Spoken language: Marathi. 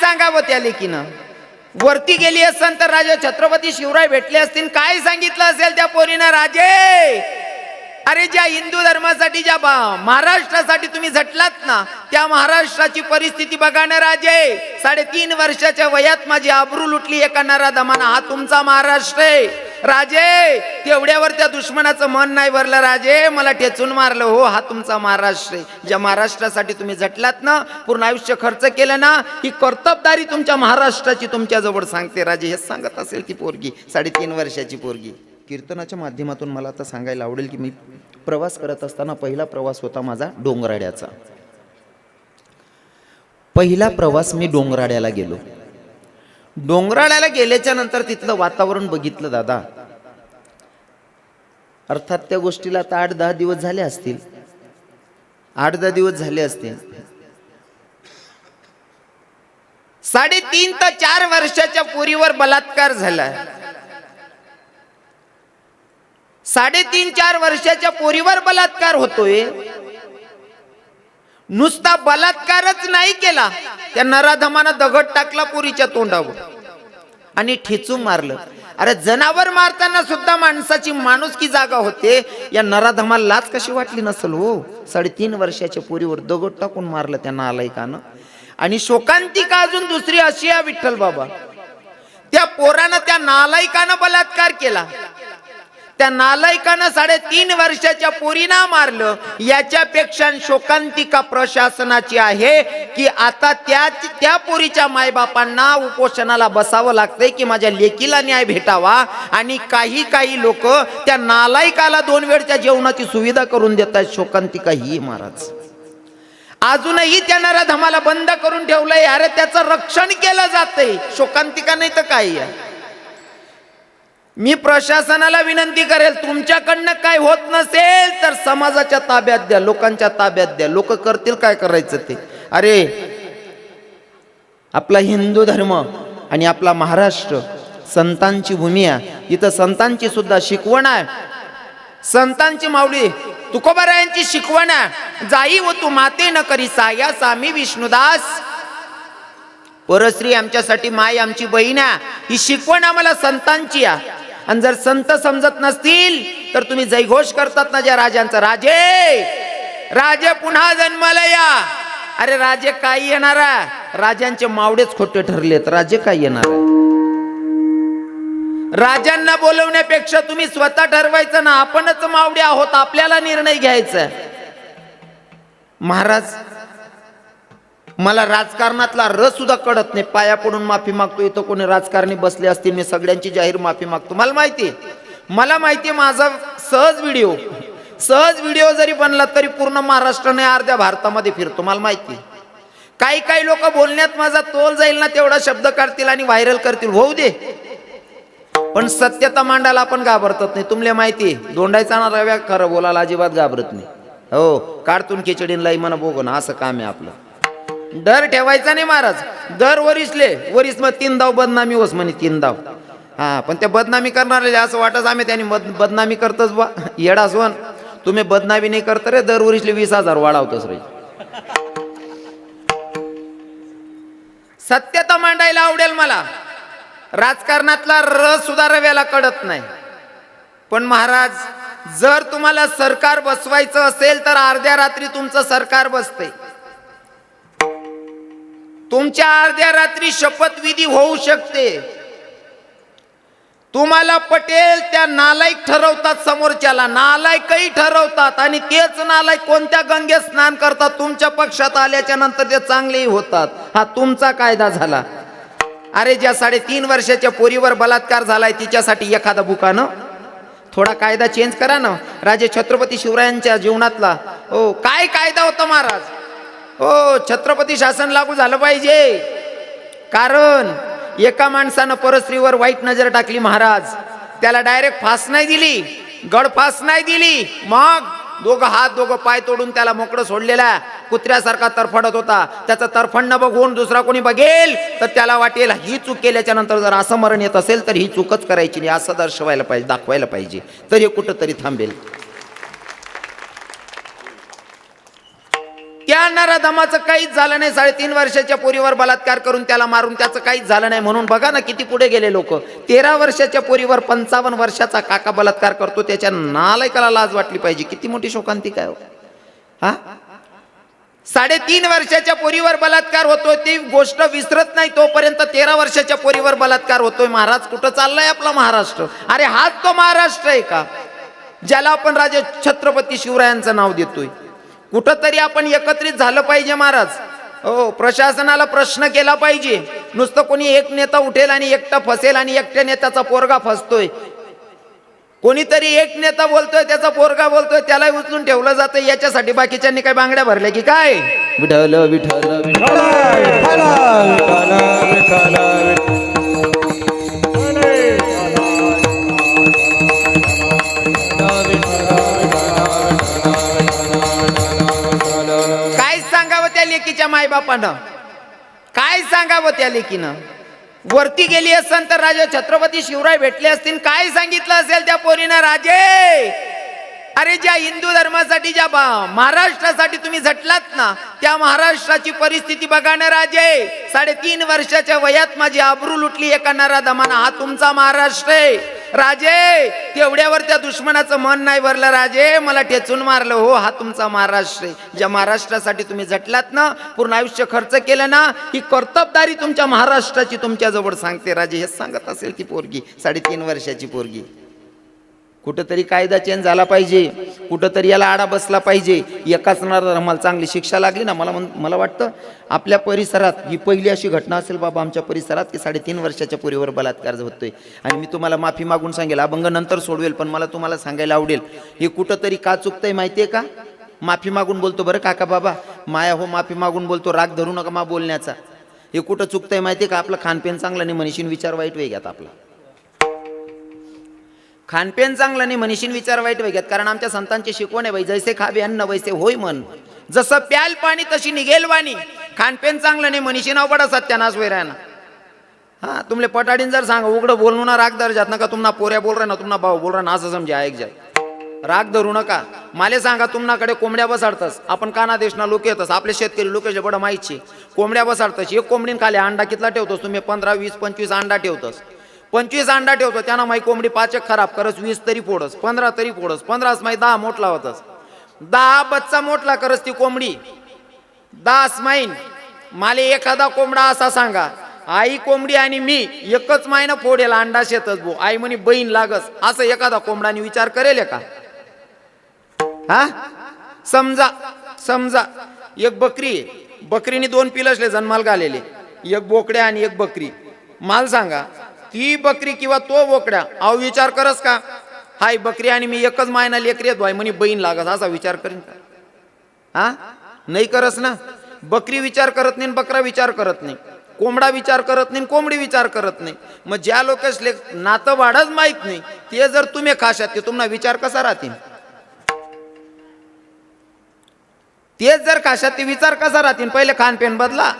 सांगावं त्या लेकीनं? वरती गेली असन तर राजा छत्रपती शिवराय भेटले असतील. काय सांगितलं असेल त्या पोरीनं? राजे! अरे ज्या हिंदू धर्मासाठी ज्या बा- महाराष्ट्रासाठी तुम्ही झटलात ना त्या महाराष्ट्राची परिस्थिती बघा ना राजे! साडेतीन वर्षाच्या वयात माझी आबरू लुटली एका नराधमाना. हा तुमचा महाराष्ट्र आहे. राजे तेवढ्यावर त्या दुश्मनाचं मन नाही भरलं राजे. मला ठेचून मारलं. हो हा तुमचा महाराष्ट्र आहे. ज्या महाराष्ट्रासाठी तुम्ही झटलात ना पूर्ण आयुष्य खर्च केलं ना ही कर्तबदारी तुमच्या महाराष्ट्राची तुमच्या जवळ सांगते राजे. हे सांगत असेल ती पोरगी साडेतीन वर्षाची पोरगी. कीर्तनाच्या माध्यमातून मला आता सांगायला आवडेल की मी प्रवास करत असताना पहिला प्रवास होता माझा डोंगराड्याचा. पहिला प्रवास मी डोंगराड्याला गेलो. डोंगराळ्याला गेल्याच्यानंतर तिथलं वातावरण बघितलं दादा. अर्थात त्या गोष्टीला आता आठ दहा दिवस झाले असतील. आठ दहा दिवस झाले असतील. साडेतीन ते चार वर्षाच्या पोरीवर बलात्कार झाला. साडेतीन चार वर्षाच्या पोरीवर बलात्कार होतोय. नुसता बलात्कारच नाही केला. त्या नराधमानं दगड टाकला पुरीच्या तोंडावर. आणि ठेचून मारलं. अरे जनावर मारताना सुद्धा माणसाची माणुसकी जागा होते. या नराधमाला लाच कशी वाटली नसल हो? साडेतीन वर्षाच्या पोरीवर दगड टाकून मारलं त्या नालायकानं. आणि शोकांतिका अजून दुसरी अशी या विठ्ठल बाबा. त्या पोरानं त्या नालायकानं बलात्कार केला. त्या नालायकानं साडेतीन वर्षाच्या पोरीना मारलं. याच्यापेक्षा शोकांतिका प्रशासनाची आहे की आता त्या त्या पोरीच्या मायबापांना उपोषणाला बसावं लागतंय की माझ्या लेकीला न्याय भेटावा. आणि काही काही लोक त्या नालायकाला दोन वेळच्या जेवणाची सुविधा करून देतात. शोकांतिका ही महाराज. अजूनही त्या नराधमाला बंद करून ठेवलंय. अरे त्याचं रक्षण केलं जातंय. शोकांतिका नाही तर काही आहे. मी प्रशासनाला विनंती करेल तुमच्याकडनं काय होत नसेल तर समाजाच्या ताब्यात द्या लोकांच्या ताब्यात द्या. लोक करतील काय करायचं ते? अरे आपला हिंदू धर्म आणि आपला महाराष्ट्र संतांची भूमी आहे. इथं संतांची सुद्धा शिकवण आहे. संतांची माऊली तुकोबारायांची शिकवण आहे. जाई व तू माते न करी साया सामी विष्णुदास. परश्री आमच्यासाठी माय आमची बहीण आहे. ही शिकवण आम्हाला संतांची आहे. आणि जर संत समजत नसतील तर तुम्ही जयघोष करतात ना ज्या राजांचा. राजे! राजे पुन्हा जन्माला या. अरे राजे काय येणार राजांचे मावडेच खोटे ठरलेत. राजे काय येणार राजांना बोलवण्यापेक्षा तुम्ही स्वतः ठरवायचं ना. आपणच मावडे आहोत. आपल्याला निर्णय घ्यायचा महाराज मला राजकारणातला रस सुद्धा कळत नाही. पाया पडून माफी मागतो इथं कोणी राजकारणी बसले असतील मी सगळ्यांची जाहीर माफी मागतो. मला माहिती मला माहिती माझा सहज व्हिडिओ. सहज व्हिडिओ जरी बनला तरी पूर्ण महाराष्ट्राने अर्ध्या भारतामध्ये फिरतो. मला माहिती काही काही लोक बोलण्यात माझा तोल जाईल ना तेवढा शब्द काढतील आणि व्हायरल करतील. होऊ दे. पण सत्यता मांडायला आपण घाबरतात नाही. तुमले माहिती दोंडायचा ना रव्या खरं बोलायला अजिबात घाबरत नाही. हो काढतून खिचडीन लाई म्हणा बोगो ना असं काम आहे आपलं. डर ठेवायचा नाही महाराज. दर वरिसले वरिस मग तीन धाव बदनामी होस म्हणे तीन धाव हां पण त्या बदनामी करणारे असं वाटत आम्ही त्याने बद बदनामी करतच बा. येडा सोन तुम्ही बदनामी नाही करता रे दर वरिसले वीस हजार वाढवतोस रे. सत्यता मांडायला आवडेल मला. राजकारणातला रस सुद्धा रव्याला कळत नाही. पण महाराज जर तुम्हाला सरकार बसवायचं असेल तर अर्ध्या रात्री तुमचं सरकार बसते तुमच्या अर्ध्या रात्री शपथविधी होऊ शकते. तुम्हाला पटेल त्या नालायक ठरवतात समोरच्याला. नालायकही ठरवतात आणि तेच नालायक कोणत्या गंगेत स्नान करतात तुमच्या पक्षात आल्याच्यानंतर ते चांगलेही होतात. हा तुमचा कायदा झाला. अरे ज्या साडेतीन वर्षाच्या पोरीवर बलात्कार झालाय तिच्यासाठी एखादा बुकानं? थोडा कायदा चेंज करा ना. राजे छत्रपती शिवरायांच्या जीवनातला. हो काय कायदा होता महाराज? हो छत्रपती शासन लागू झालं पाहिजे. कारण एका माणसानं परस्त्रीवर वाईट नजर टाकली महाराज. त्याला डायरेक्ट फास नाही दिली गडफास नाही दिली. मग दोघं हात दोघं पाय तोडून त्याला मोकळं सोडलेला कुत्र्यासारखा तरफडत होता. त्याचं तरफडणं बघून दुसरा कोणी बघेल तर त्याला वाटेल ही चूक केल्याच्यानंतर जर असं मरण येत असेल तर ही चूकच करायची नाही. असं दर्शवायला पाहिजे दाखवायला पाहिजे. तर हे कुठंतरी थांबेल. त्या नराधमाचं काहीच झालं नाही. साडेतीन वर्षाच्या पोरीवर बलात्कार करून त्याला मारून त्याचं काहीच झालं नाही. म्हणून बघा ना किती पुढे गेले लोक. तेरा वर्षाच्या पोरीवर पंचावन्न वर्षाचा काका बलात्कार करतो. त्याच्या नालायकाला लाज वाटली पाहिजे. किती मोठी शोकांती काय हो. हा? साडेतीन वर्षाच्या पोरीवर बलात्कार होतोय. ती गोष्ट विसरत नाही तोपर्यंत तेरा वर्षाच्या पोरीवर बलात्कार होतोय. महाराज कुठं चाललाय आपला महाराष्ट्र? अरे हाच तो महाराष्ट्र आहे का? ज्याला आपण राजे छत्रपती शिवरायांचं नाव देतोय. कुठंतरी आपण एकत्रित झालं पाहिजे महाराज. हो प्रशासनाला प्रश्न केला पाहिजे. नुसतं कोणी एक नेता उठेल आणि एकटा फसेल आणि एकट्या नेत्याचा पोरगा फसतोय. कोणीतरी एक नेता बोलतोय त्याचा पोरगा बोलतोय त्यालाही उचलून ठेवलं जातं. याच्यासाठी बाकीच्यांनी काय बांगड्या भरल्या की काय? विठल विठल विठल त्या मायबापानं. काय सांगावं त्या लेकीनं? वरती गेली असन तर राजा छत्रपती शिवराय भेटले असतील. काय सांगितलं असेल त्या पोरीनं राजे? अरे ज्या हिंदू धर्मासाठी ज्या बा- महाराष्ट्रासाठी तुम्ही झटलात ना त्या महाराष्ट्राची परिस्थिती बघा ना राजे. साडेतीन वर्षाच्या वयात माझी आबरू लुटली एका नराधमाना. हा तुमचा महाराष्ट्र आहे. राजे तेवढ्यावर त्या दुश्मनाचं मन नाही भरलं राजे. मला ठेचून मारलं. हो हा तुमचा महाराष्ट्र आहे. ज्या महाराष्ट्रासाठी तुम्ही झटलात ना पूर्ण आयुष्य खर्च केलं ना ही कर्तबदारी तुमच्या महाराष्ट्राची तुमच्या जवळ सांगते राजे. हे सांगत असेल ती पोरगी साडेतीन वर्षाची पोरगी. कुठंतरी कायदा चेंज झाला पाहिजे. कुठंतरी याला आडा बसला पाहिजे. एकाच धर्माला चांगली शिक्षा लागली ना मला मला वाटतं आपल्या परिसरात ही पहिली अशी घटना असेल बाबा आमच्या परिसरात की साडेतीन वर्षाच्या पुरीवर बलात्कार होतोय. आणि मी तुम्हाला माफी मागून सांगेल अभंग नंतर सोडवेल पण मला तुम्हाला सांगायला आवडेल. हे कुठंतरी का चुकतंय माहिती आहे का? माफी मागून बोलतो बरं काका बाबा. माया हो माफी मागून बोलतो राग धरू नका मा बोलण्याचा. हे कुठं चुकतंय माहिती आहे का? आपलं खानपेन चांगलं नाही मनीषीन विचार वाईट वेग्यात आपला. खानपेन चांगलं नाही म्हणशीन विचार वाईट वैग्यात कारण आमच्या संतांची शिकवण आहे बाई जैसे खावे अन्न वैसे होय मन. जसं प्याल पाणी तशी निघेल वाणी. खानपेन चांगलं नाही म्हणशीन अवघडा सत्यानाश वैरायना हा तुमले पटाडीन जर सांगा उघडं बोलू ना राग धर जात नका तुम्हाला पोऱ्या बोल रहा ना तुम्हाला भाऊ बोल रहा ना असं समजा ऐक जाय. राग धरू नका. माले सांगा तुम्हाकडे कोंबड्या बसाडतस. आपण काना देशना लोक येतस. आपले शेतकरी लोकेश बडं माहिती कोंबड्या बसाडतस. एक कोंबडीन खाली अंडा कितला ठेवतोस तुम्ही? पंधरा वीस पंचवीस अंडा ठेवतस. पंचवीस अंडा ठेवतो त्यांना माही कोंबडी पाच एक खराब करस वीस तरी फोडस पंधरा तरी फोडस पंधराच माई दहा मोठला होतस. दहा बच्चा मोठला करस ती कोंबडी. दास माईन माले एखादा कोंबडा असा सांगा आई कोंबडी आणि मी एकच मायनं फोडेल अंडा शेतच भो. आई म्हणे बहीण लागस. असं एखादा कोंबडाने विचार करेल का? हा? समजा समजा एक बकरी बकरीने दोन पिलसले जन्माल घालेले. एक बोकड्या आणि एक बकरी. माल सांगा ती बकरी किंवा तो बोकड्या अहो विचार करस का? हाय बकरी आणि मी एकच मायना लेकरी आहेत म्हणे बहीण लागस असा विचार करीन का? हा? नाही करस ना? बकरी विचार करत नाही बकरा विचार करत नाही. कोंबडा विचार करत नाही कोंबडी विचार करत नाही. मग ज्या लोकसले नातं वाढच माहीत नाही ते जर तुम्ही खाशात ते तुम्हाला विचार कसा राहतील? तेच जर खाशात ते विचार कसा राहतील? पहिले खानपेन बदला.